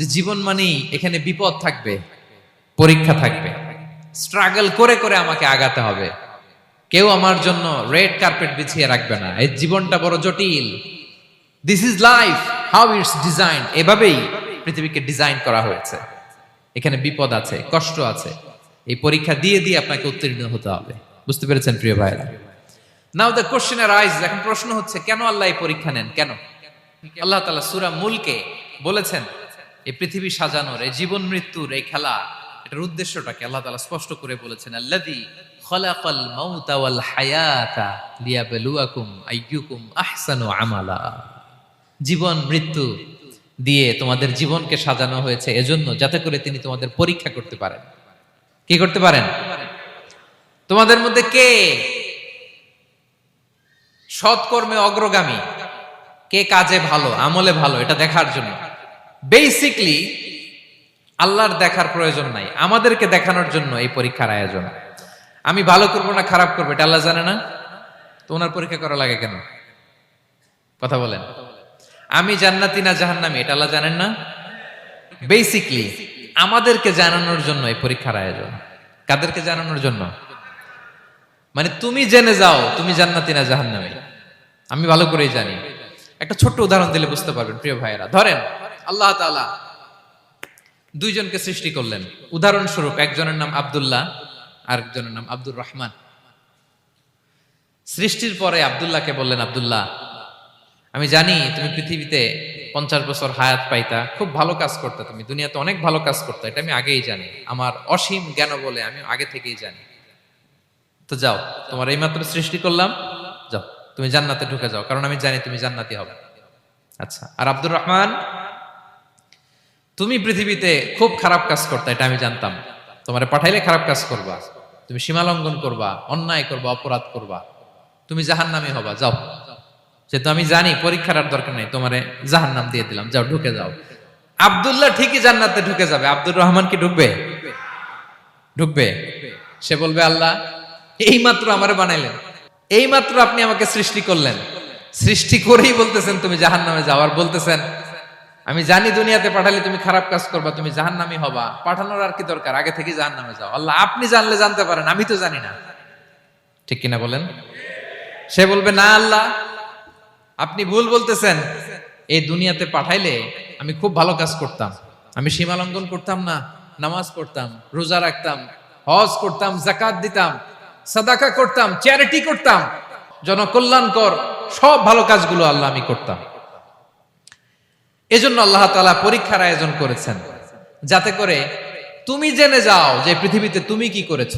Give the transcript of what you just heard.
যে জীবন মানেই এখানে বিপদ থাকবে, পরীক্ষা থাকবে। স্ট্রাগল করে করে আমাকে আগাতে হবে। কেউ আমার জন্য রেড কার্পেট বিছিয়ে রাখবে না। এই জীবনটা বড় জটিল। This is life how it's design এভাবেই পৃথিবীকে ডিজাইন করা হয়েছে। এখানে বিপদ আছে, কষ্ট আছে। এই পরীক্ষা দিয়ে দিয়ে আপনাকে উত্তীর্ণ হতে হবে। বুঝতে পেরেছেন, প্রিয় ভাইরা নাও দ্য কোশ্চেন রাইজ এখন প্রশ্ন হচ্ছে, কেন আল্লাহ এই পরীক্ষা নেন? কেন? আল্লাহ তাআলা সূরা মুলকে বলেছেন এই পৃথিবী সাজানোর, এই জীবন মৃত্যুর এই খেলা, এটার উদ্দেশ্যটাকে আল্লাহ তাআলা স্পষ্ট করে বলেছেন আমালা। জীবন, মৃত্যু দিয়ে তোমাদের জীবনকে সাজানো হয়েছে এজন্য যাতে করে তিনি তোমাদের পরীক্ষা করতে পারেন। কি করতে পারেন? তোমাদের মধ্যে কে সৎকর্মে অগ্রগামী? কে কাজে ভালো, আমলে ভালো, এটা দেখার জন্য। বেসিকলি আল্লাহর দেখার প্রয়োজন নাই। আমাদেরকে দেখানোর জন্য এই পরীক্ষার আয়োজন। আমি ভালো করব না খারাপ করব, এটা আল্লাহ জানে না? তো ওনার পরীক্ষা করা লাগে কেন? কথা বলেন। আমি জান্নাতি না জাহান্নামি, এটা আল্লাহ জানেন না? বেসিকলি আমাদেরকে জানানোর জন্য এই পরীক্ষার আয়োজন। কাদেরকে জানানোর জন্য? মানে তুমি জেনে যাও, তুমি জান্নাতি না জাহান্নামী। আমি ভালো করেই জানি। একটা ছোট্ট উদাহরণ দিলে বুঝতে পারবেন, প্রিয় ভাইয়েরা। ধরেন আল্লাহ তাআলা দুইজনকে সৃষ্টি করলেন। উদাহরণস্বরূপ একজনের নাম আব্দুল্লাহ আর একজনের নাম আব্দুর রহমান। সৃষ্টির পরে আব্দুল্লাহকে বললেন, আব্দুল্লাহ, আমি জানি তুমি পৃথিবীতে পঞ্চাশ বছর হায়াত পাইতা, খুব ভালো কাজ করতে তুমি, দুনিয়াতে অনেক ভালো কাজ করতে, এটা আমি আগেই জানি। আমার অসীম জ্ঞান বলে আমি আগে থেকেই জানি। তো যাও, তোমার এইমাত্র সৃষ্টি করলাম, যাও, তুমি জান্নাতে ঢুকে যাও, কারণ আমি জানি তুমি জান্নাতি হবে। আচ্ছা আর আব্দুর রহমান তুমি পৃথিবীতে খুব খারাপ কাজ করতে, এটা আমি জানতাম। তোমারে পাঠাইলে খারাপ কাজ করবা। তুমি সীমালঙ্ঘন করবা, অন্যায় করবা, অপরাধ করবা। তুমি জাহান্নামি হবা, যাও। যেহেতু আমি জানি পরীক্ষার দরকার নেই, তোমারে জাহান্নাম দিয়ে দিলাম, যাও, ঢুকে যাও। আব্দুল্লাহ ঠিকই জান্নাতে ঢুকে যাবে। আব্দুর রহমান কি ঢুকবে? ঢুকবে। সে বলবে, আল্লাহ, এইমাত্র আমারে বানাইলেন। এইমাত্র আপনি আমাকে সৃষ্টি করলেন। সৃষ্টি করেই বলতেছেন তুমি জাহান নামে যাও। আর বলতেছেন আমি জানি দুনিয়াতে পাঠালে তুমি খারাপ কাজ করবা, তুমি জাহান নামি হবা। পাঠানোর আর কি দরকার? আগে থেকে জাহান নামে যাও। আল্লাহ আপনি জানলে জানতে পারেন, আমি তো জানি না। ঠিক কিনা বলেন? সে বলবে, না আল্লাহ, আপনি ভুল বলতেছেন। এই দুনিয়াতে পাঠাইলে আমি খুব ভালো কাজ করতাম। আমি সীমা লঙ্ঘন করতাম না, নামাজ পড়তাম, রোজা রাখতাম, হজ করতাম জাকাত দিতাম, সাদাকা করতাম, চ্যারিটি করতাম। জনকল্যাণকর সব ভালো কাজগুলো আল্লাহ আমি করতাম। এজন্য আল্লাহ তালা পরীক্ষার আয়োজন করেছেন। যাতে করে তুমি জেনে যাও যে পৃথিবীতে তুমি কি করেছ।